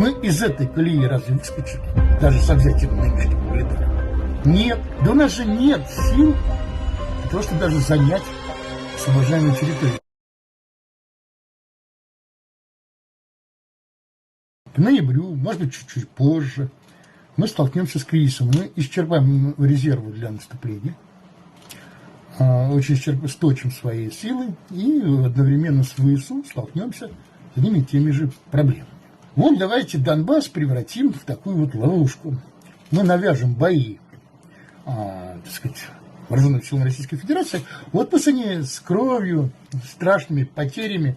Мы из этой колеи разве выскочили? Даже со взятием нынешнего угледара? Нет. Да у нас же нет сил для того, чтобы даже занять освобождаемую территорию. К ноябрю, может быть, чуть-чуть позже, мы столкнемся с кризисом. Мы исчерпаем резервы для наступления, а, очень сточим свои силы и одновременно с ВСУ столкнемся с одними и теми же проблемами. Вот давайте Донбасс превратим в такую вот ловушку. Мы навяжем бои, а, так сказать, вооруженных сил Российской Федерации. Вот пусть они с кровью, страшными потерями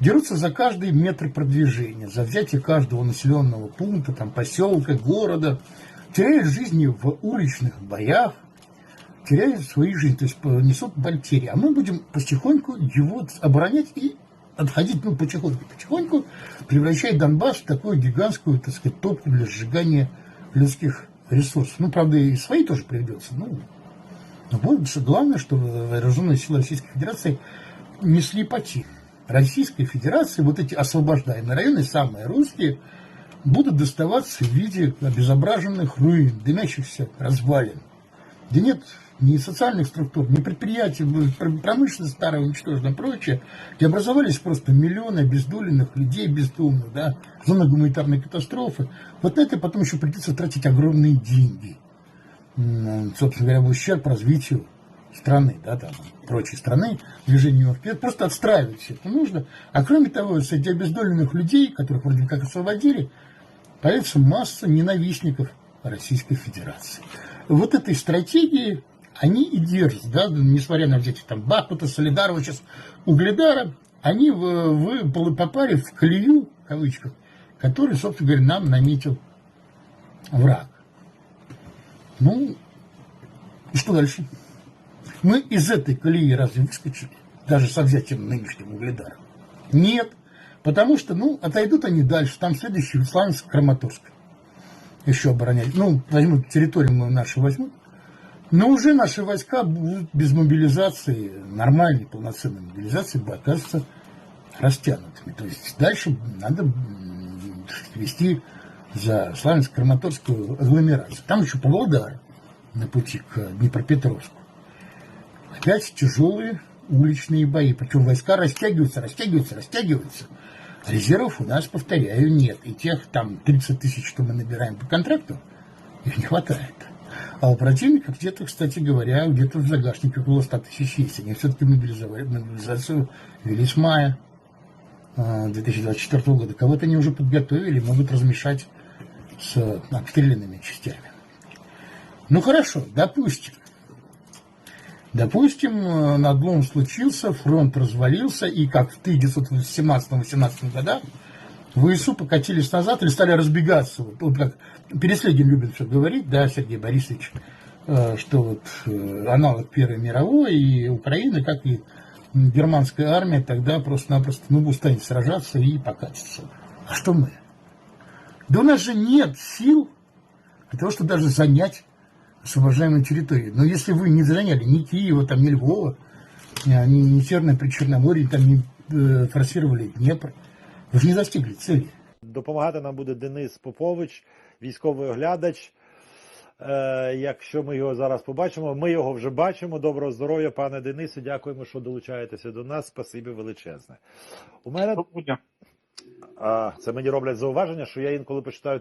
дерутся за каждый метр продвижения, за взятие каждого населенного пункта, там, поселка, города, теряют жизни в уличных боях, теряют свои жизни, то есть несут потери. А мы будем потихоньку его оборонять и отходить, ну, потихоньку, потихоньку, превращая Донбасс в такую гигантскую, так сказать, топку для сжигания людских ресурсов. Ну, правда, и свои тоже придется. Ну, но что главное, что вооруженные силы Российской Федерации несли потери. Российской Федерации вот эти освобождаемые районы, самые русские, будут доставаться в виде обезображенных руин, дымящихся развалин, где нет ни социальных структур, ни предприятий, промышленность старая уничтожена и прочее, где образовались просто миллионы обездоленных людей бездомных, да, зона гуманитарной катастрофы. Вот на это потом еще придется тратить огромные деньги. Собственно говоря, в ущерб развитию страны, да, там, прочей страны, движению вперед, просто отстраивать все это нужно. А кроме того, среди обездоленных людей, которых вроде как освободили, появится масса ненавистников Российской Федерации. Вот этой стратегии они и держат, да, несмотря на взятие там Бахмута, Солидарова, сейчас Угледара, они в, в, попали в колею, в кавычках, который, собственно говоря, нам наметил враг. Ну, и что дальше? Мы из этой колеи разве выскочили? Даже со взятием нынешнего Угледара? Нет. Потому что, ну, отойдут они дальше. Там следующий Славянск, Краматорск. Еще оборонять. Ну, возьмут территорию мы нашу возьмут. Но уже наши войска будут без мобилизации, нормальной, полноценной мобилизации, будут оказываться растянутыми. То есть дальше надо вести за Славянск-Краматорскую агломерацию. Там еще Павлодар на пути к Днепропетровску. Опять тяжелые уличные бои. Причем войска растягиваются, растягиваются, растягиваются. Резервов у нас, повторяю, нет. И тех там 30 тысяч, что мы набираем по контракту, их не хватает. А у противника где-то, кстати говоря, где-то в загашнике около 100 тысяч есть. Они все-таки мобилизовали, мобилизацию вели с мая а, 2024 года. Кого-то они уже подготовили, могут размешать с обстрелянными частями. Ну хорошо, допустим. Допустим, э, надлом случился, фронт развалился, и как в 1917-18 годах ВСУ покатились назад или стали разбегаться. Вот, как Переслегин любит все говорить, да, Сергей Борисович, э, что вот э, аналог Первой мировой и Украины, как и германская армия, тогда просто-напросто ну, устанет сражаться и покатится. А что мы? Да у нас же нет сил для того, чтобы даже занять освобождаемую территорию. Но если вы не заняли ни Киева, там, ни Львова, ни, ни Северное Причерноморье, там не э, форсировали Днепр, ви ж не достигли цели. Допомагати нам буде Денис Попович, військовий оглядач. Е, якщо ми його зараз побачимо, ми його вже бачимо. Доброго здоров'я, пане Денисе. Дякуємо, що долучаєтеся до нас. Спасибі величезне. У мене а, це мені роблять зауваження, що я інколи почитаю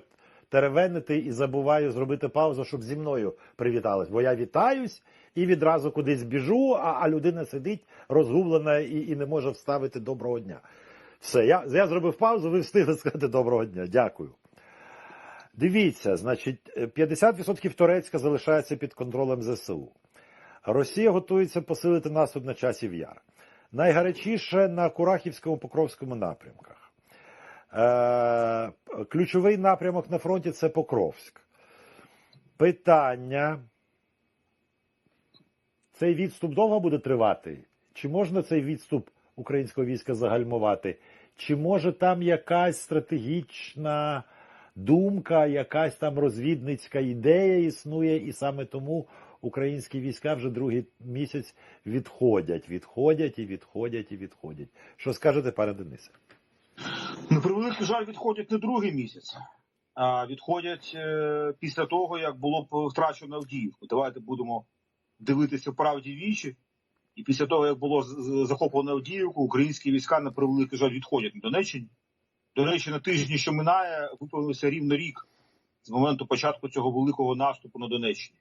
теревенити і забуваю зробити паузу, щоб зі мною привітались. Бо я вітаюсь і відразу кудись біжу, а, а людина сидить розгублена і, і не може вставити доброго дня. Все, я, я зробив паузу, ви встигли сказати доброго дня. Дякую. Дивіться, значить, 50% Турецька залишається під контролем ЗСУ. Росія готується посилити наступ на часів яр. Найгарячіше на Курахівському Покровському напрямках. Е, ключовий напрямок на фронті це Покровськ. Питання. Цей відступ довго буде тривати? Чи можна цей відступ українського війська загальмувати? Чи може там якась стратегічна думка, якась там розвідницька ідея існує, і саме тому українські війська вже другий місяць відходять, відходять і відходять і відходять. Що скажете, пане Денисе? На превеликий жаль, відходять не другий місяць, а відходять е, після того, як було втрачено Авдіївку. Давайте будемо дивитися правді вічі. І після того, як було захоплено Авдіївку, українські війська на превеликий жаль відходять на Донеччині. До речі, на тижні, що минає, виповнився рівно рік з моменту початку цього великого наступу на Донеччині.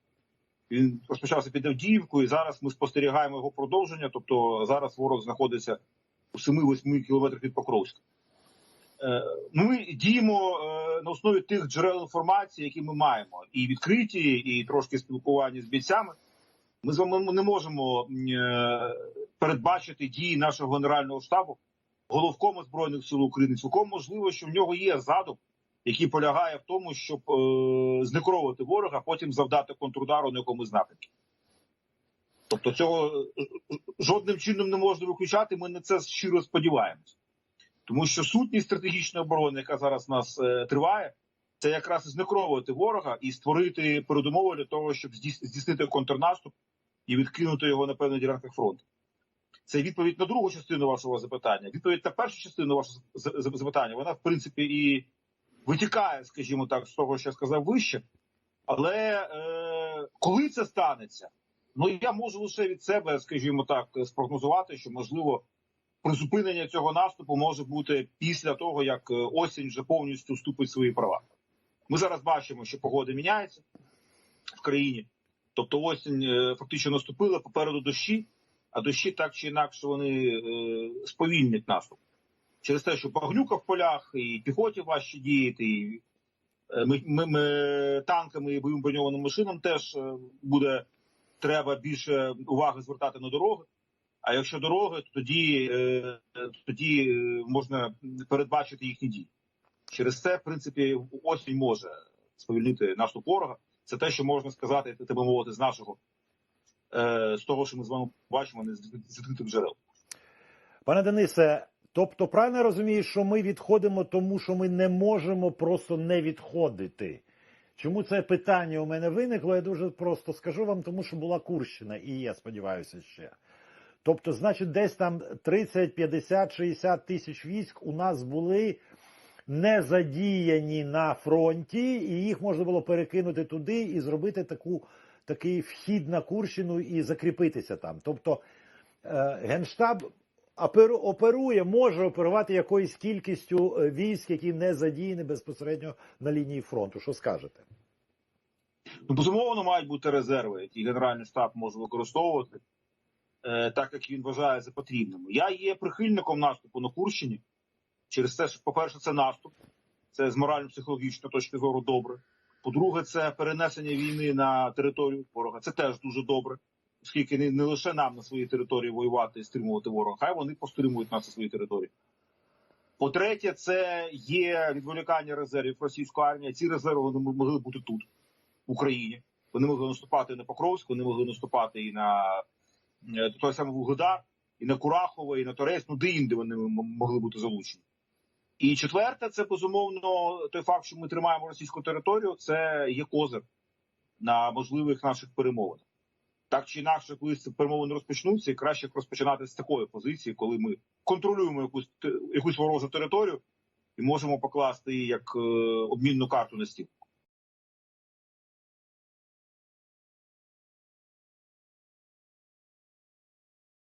Він розпочався під Авдіївкою, і зараз ми спостерігаємо його продовження. Тобто зараз ворог знаходиться у 7-8 кілометрах від Покровська. Е, Ми діємо е, на основі тих джерел інформації, які ми маємо, і відкриті, і трошки спілкування з бійцями. Ми з вами не можемо е, передбачити дії нашого генерального штабу, головкома збройних сил України. Цілком можливо, що в нього є задум, який полягає в тому, щоб знекровувати ворога, потім завдати контрудару на якомусь напрямку. Тобто цього жодним чином не можна виключати. Ми на це щиро сподіваємось. Тому що сутність стратегічної оборони, яка зараз нас е, триває, це якраз знекровувати ворога і створити передумови для того, щоб здійснити контрнаступ і відкинути його на певних ділянках фронту. Це відповідь на другу частину вашого запитання. Відповідь на першу частину вашого запитання, вона в принципі і витікає, скажімо так, з того, що я сказав вище. Але е, коли це станеться, ну я можу лише від себе, скажімо так, спрогнозувати, що можливо призупинення цього наступу може бути після того, як е, осінь вже повністю вступить в свої права. Ми зараз бачимо, що погода міняється в країні. Тобто осінь е, фактично наступила попереду дощі, а дощі так чи інакше вони е, сповільнять наступ. Через те, що багнюка в полях, і піхоті важче діяти, і ми, ми, ми танками і бойовим броньованим машинам теж буде треба більше уваги звертати на дороги. А якщо дороги, то тоді, е, тоді е, можна передбачити їхні дії. Через це, в принципі, осінь може сповільнити наступ ворога. Це те, що можна сказати, би мовити, з нашого е, з того, що ми з вами бачимо, не з відкритих джерел. Пане Денисе, тобто правильно я розумію, що ми відходимо, тому що ми не можемо просто не відходити. Чому це питання у мене виникло? Я дуже просто скажу вам, тому що була Курщина, і я сподіваюся ще. Тобто, значить, десь там 30, 50, 60 тисяч військ у нас були не задіяні на фронті, і їх можна було перекинути туди і зробити таку, такий вхід на Курщину і закріпитися там. Тобто е, Генштаб оперує, може оперувати якоюсь кількістю е, військ, які не задіяні безпосередньо на лінії фронту. Що скажете? Ну, безумовно, мають бути резерви, які Генеральний штаб може використовувати, так як він вважає за потрібним. Я є прихильником наступу на Курщині. Через те, що, по-перше, це наступ, це з морально-психологічної точки зору добре. По-друге, це перенесення війни на територію ворога. Це теж дуже добре, оскільки не, не лише нам на своїй території воювати і стримувати ворога, хай вони постримують нас на своїй території. По-третє, це є відволікання резервів російської армії. Ці резерви вони могли бути тут, в Україні. Вони могли наступати на Покровськ, вони могли наступати і на е, той самий Вугледар, і на Курахове, і на Торецьк, ну де інде вони могли бути залучені. І четверте, це безумовно той факт, що ми тримаємо російську територію, це є козир на можливих наших перемовинах. Так чи інакше, коли перемовини розпочнуться, і краще розпочинати з такої позиції, коли ми контролюємо якусь якусь ворожу територію і можемо покласти її як е, обмінну карту на стіл.